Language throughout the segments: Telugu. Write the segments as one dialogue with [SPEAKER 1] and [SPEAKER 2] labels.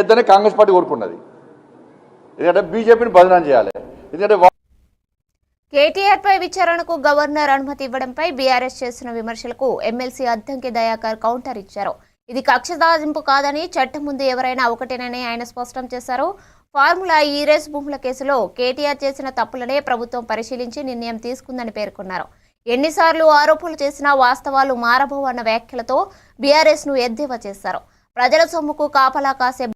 [SPEAKER 1] ఇద్దరిని కాంగ్రెస్ పార్టీ కోరుకున్నది. ఎందుకంటే బీజేపీని బదనాం చేయాలి. ఎందుకంటే
[SPEAKER 2] కేటీఆర్ పై విచారణకు గవర్నర్ అనుమతి ఇవ్వడంపై బీఆర్ఎస్ చేసిన విమర్శలకు ఎమ్మెల్సీ అద్దంకి దయాకర్ కౌంటర్ ఇచ్చారు. ఇది కక్ష సాధింపు కాదని చట్టం ముందు ఎవరైనా ఒకటేనని ఆయన స్పష్టం చేశారు. ఫార్ములా ఈ రేస్ భూముల కేసులో కేటీఆర్ చేసిన తప్పులనే ప్రభుత్వం పరిశీలించి నిర్ణయం తీసుకుందని పేర్కొన్నారు. ఎన్నిసార్లు ఆరోపణలు చేసినా వాస్తవాలు మారబో అన్న వ్యాఖ్యలతో బీఆర్ఎస్ను ఎద్దేవా చేశారు. ప్రజల సొమ్ముకు కాపలా కాసే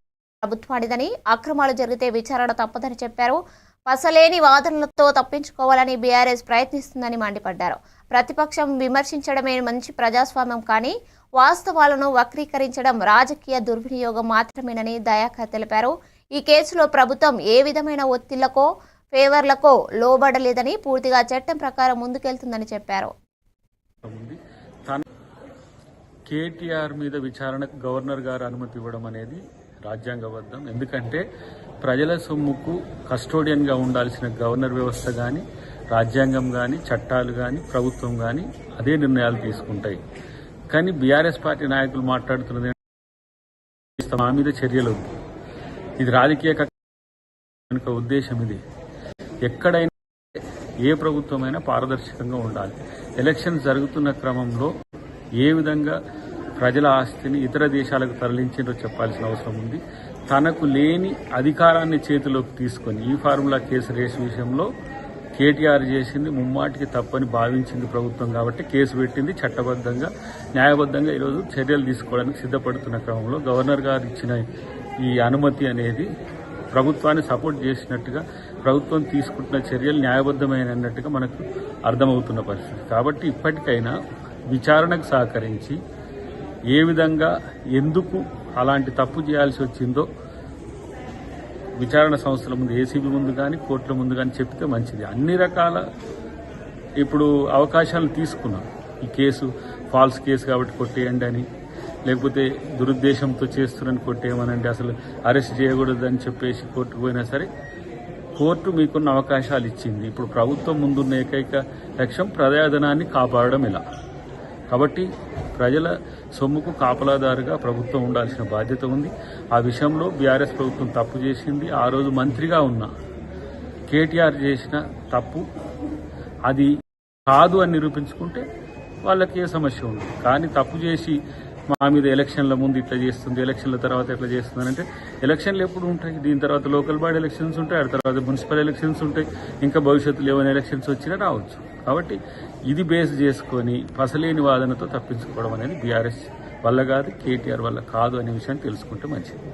[SPEAKER 2] ప్రభుత్వానిదని అక్రమాలు జరిగితే విచారణ తప్పదని చెప్పారు. పసలేని వాదనలతో తప్పించుకోవాలని బీఆర్ఎస్ ప్రయత్నిస్తుందని మండిపడ్డారు. ప్రతిపక్షం విమర్శించడమే మంచి ప్రజాస్వామ్యం కానీ వాస్తవాలను వక్రీకరించడం రాజకీయ దుర్వినియోగం మాత్రమేనని దయాకర్ తెలిపారు. ఈ కేసులో ప్రభుత్వం ఏ విధమైన ఒత్తిళ్ళకో ఫేవర్లకో లోబడలేదని పూర్తిగా చట్టం ప్రకారం ముందుకెళ్తుందని చెప్పారు.
[SPEAKER 3] కేటీఆర్ మీద విచారణకు గవర్నర్ గారు అనుమతి ఇవ్వడం అనేది రాజ్యాంగబద్ధం. ఎందుకంటే ప్రజల సొమ్ముకు కస్టోడియన్గా ఉండాల్సిన గవర్నర్ వ్యవస్థ కానీ రాజ్యాంగం కానీ చట్టాలు కానీ ప్రభుత్వం కానీ అదే నిర్ణయాలు తీసుకుంటాయి. కానీ బీఆర్ఎస్ పార్టీ నాయకులు మాట్లాడుతున్నది మా మీద చర్యలు ఇది రాజకీయ ఉద్దేశం ఇది. ఎక్కడైనా ఏ ప్రభుత్వమైనా పారదర్శకంగా ఉండాలి. ఎలక్షన్ జరుగుతున్న క్రమంలో ఏ విధంగా ప్రజల ఆస్తిని ఇతర దేశాలకు తరలించిందో చెప్పాల్సిన అవసరం ఉంది. తనకు లేని అధికారాన్ని చేతిలోకి తీసుకొని ఈ ఫార్ములా కేసు రేసు విషయంలో కేటీఆర్ చేసింది ముమ్మాటికి తప్పని భావించింది ప్రభుత్వం కాబట్టి కేసు పెట్టింది చట్టబద్ధంగా న్యాయబద్ధంగా ఈరోజు చర్యలు తీసుకోవడానికి సిద్ధపడుతున్న క్రమంలో గవర్నర్ గారు ఇచ్చిన ఈ అనుమతి అనేది ప్రభుత్వాన్ని సపోర్ట్ చేసినట్టుగా ప్రభుత్వం తీసుకుంటున్న చర్యలు న్యాయబద్ధమైన అన్నట్టుగా మనకు అర్థమవుతున్న పరిస్థితి. కాబట్టి ఇప్పటికైనా విచారణకు సహకరించి ఏ విధంగా ఎందుకు అలాంటి తప్పు చేయాల్సి వచ్చిందో విచారణ సంస్థల ముందు ఏసీబీ ముందు కానీ కోర్టుల ముందు కానీ చెప్తే మంచిది. అన్ని రకాల ఇప్పుడు అవకాశాలు తీసుకున్నాం. ఈ కేసు ఫాల్స్ కేసు కాబట్టి కొట్టేయండి అని. లేకపోతే దురుద్దేశంతో చేస్తున్నారని కొట్టేయమనండి. అసలు అరెస్ట్ చేయకూడదని చెప్పేసి కోర్టుకు పోయినా సరే కోర్టు మీకున్న అవకాశాలు ఇచ్చింది. ఇప్పుడు ప్రభుత్వం ముందున్న ఏకైక లక్ష్యం ప్రజాధనాన్ని కాపాడడం ఇలా కాబట్టి ప్రజల సొమ్ముకు కాపలాదారుగా ప్రభుత్వం ఉండాల్సిన బాధ్యత ఉంది. ఆ విషయంలో బీఆర్ఎస్ ప్రభుత్వం తప్పు చేసింది. ఆ రోజు మంత్రిగా ఉన్న కేటీఆర్ చేసిన తప్పు అది కాదు అని నిరూపించుకుంటే వాళ్ళకి ఏ సమస్య ఉంది కానీ తప్పు చేసి మా మీద ఎలక్షన్ల ముందు ఇట్లా చేస్తుంది ఎలక్షన్ల తర్వాత ఎట్లా చేస్తుంది అంటే ఎలక్షన్లు ఎప్పుడు ఉంటాయి? దీని తర్వాత లోకల్ బాడీ ఎలక్షన్స్ ఉంటాయి ఆ తర్వాత మున్సిపల్ ఎలక్షన్స్ ఉంటాయి ఇంకా భవిష్యత్తులో ఏమైనా ఎలక్షన్స్ వచ్చినా రావచ్చు. కాబట్టి ఇది బేస్ చేసుకొని పసలేని వాదనతో తప్పించుకోవడం అనేది బీఆర్ఎస్ వల్ల కాదు కేటీఆర్ వల్ల కాదు అనే విషయాన్ని తెలుసుకుంటే మంచిది.